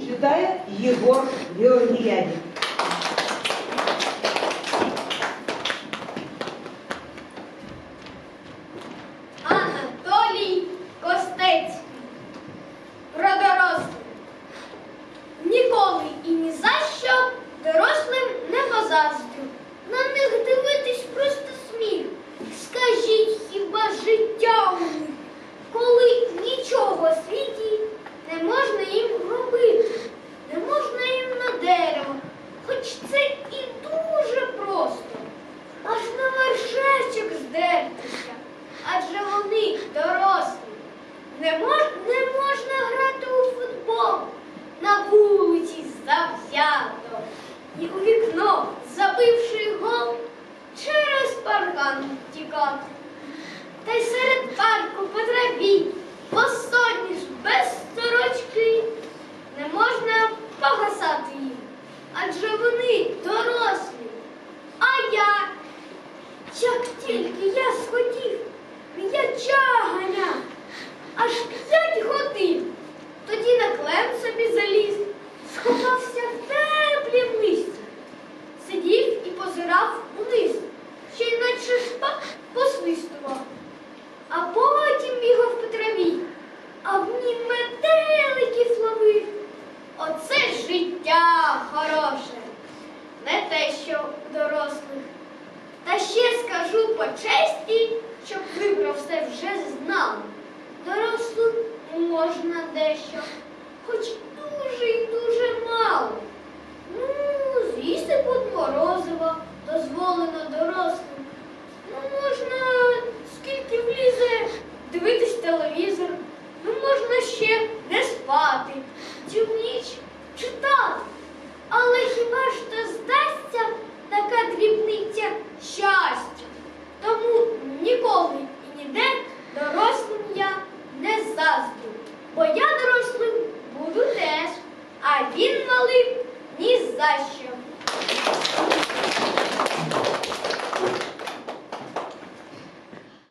Читає Єгор Георгіянів. Анатолій Костець. Про. Ніколи і ні за що дорослим не позаздрю. На них дивитись просто сміх. Скажіть, хіба життя у них, коли нічого в світі не можна їм робити, не можна їм на дерево, хоч це і дуже просто аж на вершечок здертися, адже вони дорослі. Не, мож, не можна грати у футбол на вулиці завзято, і у вікно, забивши гол, через паркан тікати. Та й серед парку по траві, по сотні ж без сорочки, не можна погасати їм, вони дорослі. А я, як тільки я схотів, м'яча ганя, аж п'ять годин. Тоді на клем собі заліз, сховався в теплі листі, сидів і позирав униз, ще й наче шпак посвистував. А потім бігав по траві, а в ній метеликів ловив. Оце життя хороше, що дорослих. Та ще скажу по честі, щоб ви про все вже знали. Дорослим можна дещо, хоч дуже і дуже мало. Ну, з'їсти під морозиво дозволено дорослим. Ну, можна скільки влізе дивитись телевізор. Ну, можна ще не спати, цю ніч читати. Але хіба ж то здасться така дрібниця щастя? Тому ніколи і ніде дорослим я не заздрю. Бо я дорослим буду теж, а він малим ні за що.